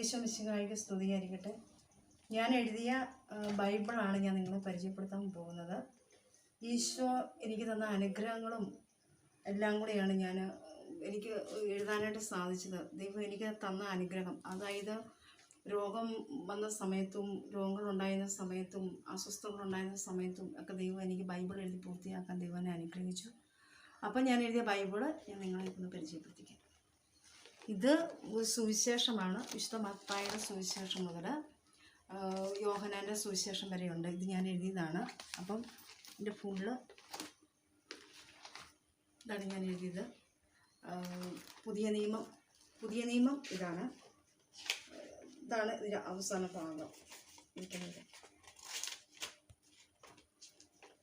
ഈശോമിശിഹായിക്ക് സ്തുതിയായിരിക്കട്ടെ. ഞാൻ എഴുതിയ ബൈബിളാണ് ഞാൻ നിങ്ങളെ പരിചയപ്പെടുത്താൻ പോകുന്നത്. ഈശോ എനിക്ക് തന്ന അനുഗ്രഹങ്ങളും എല്ലാം കൂടെയാണ് ഞാൻ എനിക്ക് എഴുതാനായിട്ട് സാധിച്ചത്. ദൈവം എനിക്ക് തന്ന അനുഗ്രഹം. അതായത് രോഗം വന്ന സമയത്തും രോഗങ്ങളുണ്ടായിരുന്ന സമയത്തും അസ്വസ്ഥതകളുണ്ടായിരുന്ന സമയത്തും ഒക്കെ ദൈവം എനിക്ക് ബൈബിൾ എഴുതി പൂർത്തിയാക്കാൻ ദൈവം എന്നെ അനുഗ്രഹിച്ചു. അപ്പം ഞാൻ എഴുതിയ ബൈബിൾ ഞാൻ നിങ്ങളെ ഒന്ന് പരിചയപ്പെടുത്തിക്കാം. ഇത് സുവിശേഷമാണ്. വിശുദ്ധ മത്തായുടെ സുവിശേഷം മുതൽ യോഹനാന്റെ സുവിശേഷം വരെയുണ്ട്. ഇത് ഞാൻ എഴുതിയതാണ്. അപ്പം എന്റെ ഫുള്ള് ഇതാണ് ഞാൻ എഴുതിയത്. പുതിയ നിയമം പുതിയ നിയമം ഇതാണ്. ഇതാണ് ഇതിന്റെ അവസാന ഭാഗം. ഇരിക്കുന്നത്.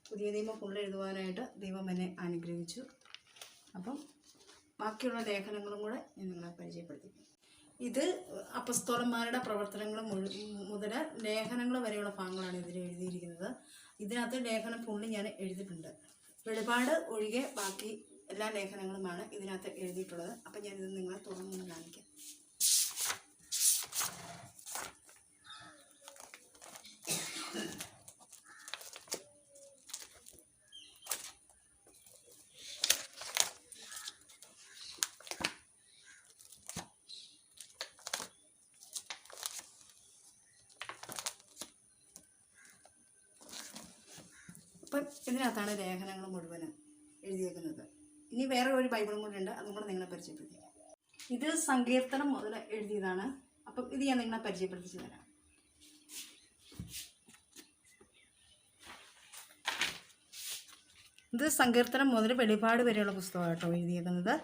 പുതിയ നിയമം ഫുള്ള് എഴുതുവാനായിട്ട് ദൈവം എന്നെ അനുഗ്രഹിച്ചു. അപ്പം ബാക്കിയുള്ള ലേഖനങ്ങളും കൂടെ ഞാൻ നിങ്ങളെ പരിചയപ്പെടുത്തിക്കും. ഇത് അപ്പസ്തോലന്മാരുടെ പ്രവർത്തനങ്ങൾ മുതൽ ലേഖനങ്ങൾ വരെയുള്ള ഭാഗങ്ങളാണ് ഇതിൽ എഴുതിയിരിക്കുന്നത്. ഇതിനകത്ത് ലേഖനം ഫുള്ള് ഞാൻ എഴുതിയിട്ടുണ്ട്. വെളിപാട് ഒഴികെ ബാക്കി എല്ലാ ലേഖനങ്ങളുമാണ് ഇതിനകത്ത് എഴുതിയിട്ടുള്ളത്. അപ്പം ഞാനിത് നിങ്ങളെ തുറന്നു കാണിക്കാം. അപ്പം ഇതിനകത്താണ് ലേഖനങ്ങൾ മുഴുവനും എഴുതിയേക്കുന്നത്. ഇനി വേറെ ഒരു ബൈബിളും കൂടെ ഉണ്ട് അതും കൂടെ നിങ്ങളെ പരിചയപ്പെടുത്തിക്കാം. ഇത് സങ്കീർത്തനം മുതൽ എഴുതിയതാണ്. അപ്പം ഇത് ഞാൻ നിങ്ങളെ പരിചയപ്പെടുത്തിച്ച് തരാം. ഇത് സങ്കീർത്തനം മുതൽ വെളിപാട് വരെയുള്ള പുസ്തകമായിട്ടോ എഴുതിയേക്കുന്നത്.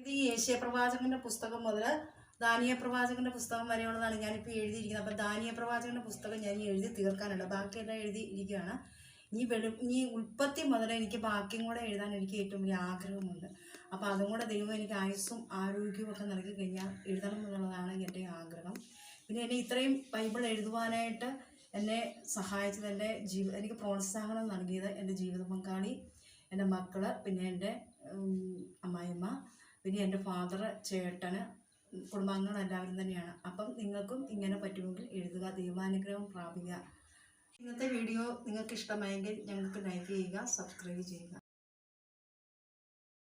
ഇത് ഈ ഏഷ്യ പ്രവാചകന്റെ പുസ്തകം മുതൽ ദാനിയ പ്രവാചകന്റെ പുസ്തകം വരെയുള്ളതാണ് ഞാനിപ്പോൾ എഴുതിയിരിക്കുന്നത്. അപ്പം ദാനിയ പ്രവാചകന്റെ പുസ്തകം ഞാൻ എഴുതി തീർക്കാനുണ്ട്. ബാക്കിയെല്ലാം എഴുതി ഇരിക്കുകയാണ്. ഇനി വെളു ഇനി ഉൽപ്പത്തി മുതൽ എനിക്ക് ബാക്കിയും കൂടെ എഴുതാൻ എനിക്ക് ഏറ്റവും വലിയ ആഗ്രഹമുണ്ട്. അപ്പം അതും കൂടെ ദൈവം എനിക്ക് ആയുസ്സും ആരോഗ്യവും ഒക്കെ നൽകി കഴിഞ്ഞാൽ എഴുതണം എന്നുള്ളതാണ് എന്റെ ആഗ്രഹം. പിന്നെ എന്നെ ഇത്രയും ബൈബിൾ എഴുതുവാനായിട്ട് എന്നെ സഹായിച്ചത് എന്റെ ജീവ എനിക്ക് പ്രോത്സാഹനം നൽകിയത് എന്റെ ജീവിത പങ്കാളി എന്റെ മക്കൾ പിന്നെ എന്റെ അമ്മായിമ്മ പിന്നെ എന്റെ ഫാദർ ചേട്ടന് കുടുംബാംഗങ്ങൾ എല്ലാവരും തന്നെയാണ്. അപ്പം നിങ്ങൾക്കും ഇങ്ങനെ പറ്റുമെങ്കിൽ എഴുതുക ദൈവാനുഗ്രഹം പ്രാപിക്കുക. ഇന്നത്തെ വീഡിയോ നിങ്ങൾക്ക് ഇഷ്ടമായെങ്കിൽ ഞങ്ങൾക്ക് ലൈക്ക് ചെയ്യുക സബ്സ്ക്രൈബ് ചെയ്യുക.